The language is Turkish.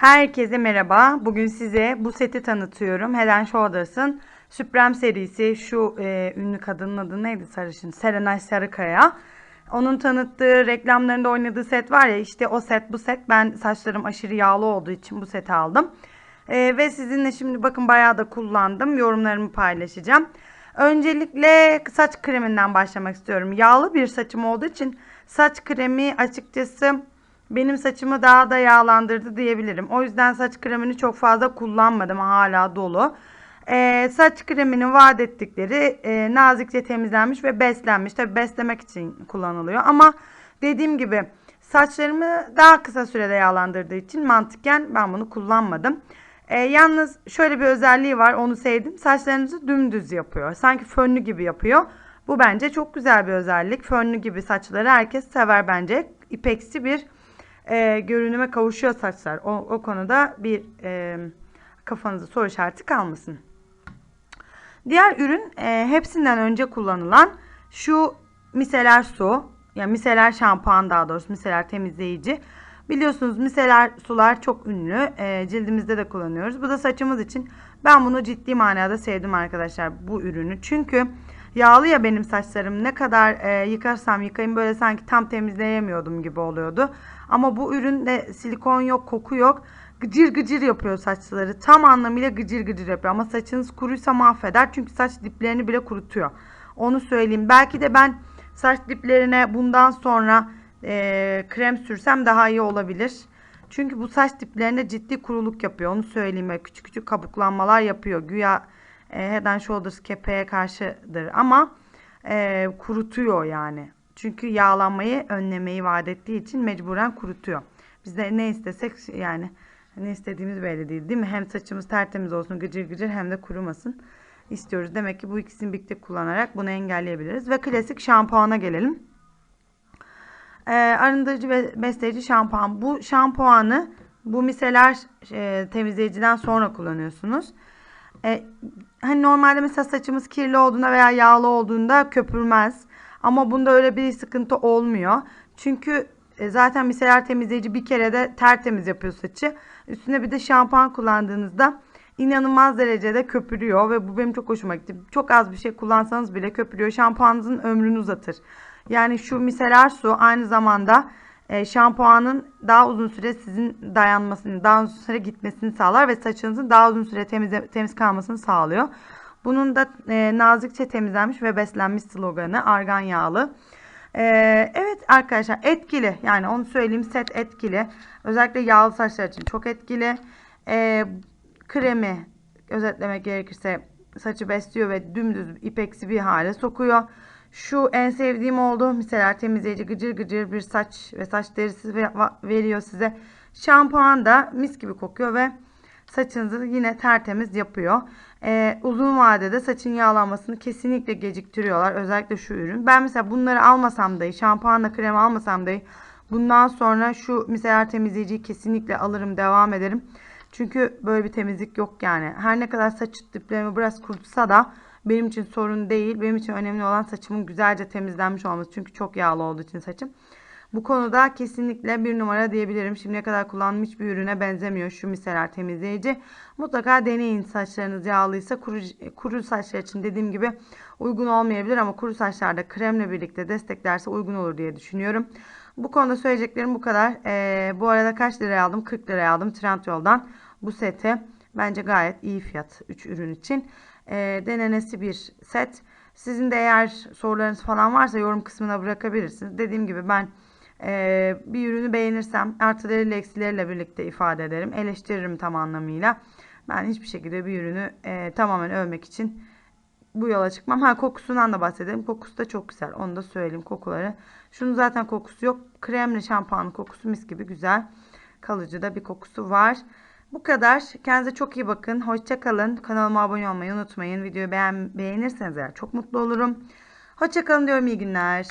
Herkese merhaba. Bugün size bu seti tanıtıyorum. Head and Shoulders'ın Supreme serisi şu e, ünlü kadının adı neydi sarışın? Serenay Sarıkaya. Onun tanıttığı reklamlarında oynadığı set var ya işte o set bu set. Ben saçlarım aşırı yağlı olduğu için bu seti aldım. E, ve sizinle şimdi bakın bayağı da kullandım. Yorumlarımı paylaşacağım. Öncelikle saç kreminden başlamak istiyorum. Yağlı bir saçım olduğu için saç kremi açıkçası benim saçımı daha da yağlandırdı diyebilirim. O yüzden saç kremini çok fazla kullanmadım. Hala dolu. Ee, saç kreminin vaat ettikleri e, nazikçe temizlenmiş ve beslenmiş. Tabi beslemek için kullanılıyor. Ama dediğim gibi saçlarımı daha kısa sürede yağlandırdığı için mantıken ben bunu kullanmadım. Ee, yalnız şöyle bir özelliği var onu sevdim. Saçlarınızı dümdüz yapıyor. Sanki fönlü gibi yapıyor. Bu bence çok güzel bir özellik. Fönlü gibi saçları herkes sever bence. İpeksi bir e, görünüme kavuşuyor saçlar. O, o konuda bir e, kafanızda soru işareti kalmasın. Diğer ürün e, hepsinden önce kullanılan şu miseler su. Yani miseler şampuan daha doğrusu miseler temizleyici. Biliyorsunuz miseler sular çok ünlü. E, cildimizde de kullanıyoruz. Bu da saçımız için. Ben bunu ciddi manada sevdim arkadaşlar bu ürünü. Çünkü yağlı ya benim saçlarım. Ne kadar e, yıkarsam yıkayayım böyle sanki tam temizleyemiyordum gibi oluyordu. Ama bu üründe silikon yok, koku yok. Gıcır gıcır yapıyor saçları. Tam anlamıyla gıcır gıcır yapıyor. Ama saçınız kuruysa mahveder. Çünkü saç diplerini bile kurutuyor. Onu söyleyeyim. Belki de ben saç diplerine bundan sonra e, krem sürsem daha iyi olabilir. Çünkü bu saç diplerinde ciddi kuruluk yapıyor. Onu söyleyeyim. Küçük küçük kabuklanmalar yapıyor. Güya e, Head and Shoulders kepeğe karşıdır. Ama e, kurutuyor yani. Çünkü yağlanmayı önlemeyi vaat ettiği için mecburen kurutuyor. Biz de ne istesek yani ne istediğimiz belli değil değil mi? Hem saçımız tertemiz olsun gıcır gıcır hem de kurumasın istiyoruz. Demek ki bu ikisini birlikte kullanarak bunu engelleyebiliriz. Ve klasik şampuana gelelim. Ee, arındırıcı ve besleyici şampuan. Bu şampuanı bu miseler e, temizleyiciden sonra kullanıyorsunuz. E, hani normalde mesela saçımız kirli olduğunda veya yağlı olduğunda köpürmez. Ama bunda öyle bir sıkıntı olmuyor. Çünkü e, zaten miseler temizleyici bir kere de tertemiz yapıyor saçı. Üstüne bir de şampuan kullandığınızda inanılmaz derecede köpürüyor ve bu benim çok hoşuma gitti. Çok az bir şey kullansanız bile köpürüyor. Şampuanınızın ömrünü uzatır. Yani şu miseler su aynı zamanda e, şampuanın daha uzun süre sizin dayanmasını, daha uzun süre gitmesini sağlar ve saçınızın daha uzun süre temiz, temiz kalmasını sağlıyor. Bunun da e, nazikçe temizlenmiş ve beslenmiş sloganı argan yağlı. E, evet arkadaşlar etkili yani onu söyleyeyim set etkili. Özellikle yağlı saçlar için çok etkili. E, kremi özetlemek gerekirse saçı besliyor ve dümdüz ipeksi bir hale sokuyor. Şu en sevdiğim oldu. Mesela temizleyici gıcır gıcır bir saç ve saç derisi veriyor size. Şampuan da mis gibi kokuyor ve saçınızı yine tertemiz yapıyor. Ee, uzun vadede saçın yağlanmasını kesinlikle geciktiriyorlar. Özellikle şu ürün. Ben mesela bunları almasam dahi şampuanla krem almasam dahi bundan sonra şu miseler temizleyiciyi kesinlikle alırım devam ederim. Çünkü böyle bir temizlik yok yani. Her ne kadar saç diplerimi biraz kurutsa da benim için sorun değil. Benim için önemli olan saçımın güzelce temizlenmiş olması. Çünkü çok yağlı olduğu için saçım. Bu konuda kesinlikle bir numara diyebilirim. Şimdiye kadar kullandığım hiçbir ürüne benzemiyor şu miseler temizleyici. Mutlaka deneyin saçlarınız yağlıysa kuru, kuru saçlar için dediğim gibi uygun olmayabilir ama kuru saçlarda kremle birlikte desteklerse uygun olur diye düşünüyorum. Bu konuda söyleyeceklerim bu kadar. Ee, bu arada kaç liraya aldım? 40 liraya aldım Trendyol'dan bu seti. Bence gayet iyi fiyat 3 ürün için. Ee, denenesi bir set. Sizin de eğer sorularınız falan varsa yorum kısmına bırakabilirsiniz. Dediğim gibi ben e, bir ürünü beğenirsem artılarıyla eksileriyle birlikte ifade ederim. Eleştiririm tam anlamıyla. Ben hiçbir şekilde bir ürünü e, tamamen övmek için bu yola çıkmam. Ha kokusundan da bahsedelim. Kokusu da çok güzel. Onu da söyleyeyim kokuları. Şunun zaten kokusu yok. Kremli şampuanın kokusu mis gibi güzel. Kalıcı da bir kokusu var. Bu kadar. Kendinize çok iyi bakın. Hoşçakalın. Kanalıma abone olmayı unutmayın. Videoyu beğen beğenirseniz eğer çok mutlu olurum. Hoşçakalın diyorum. İyi günler.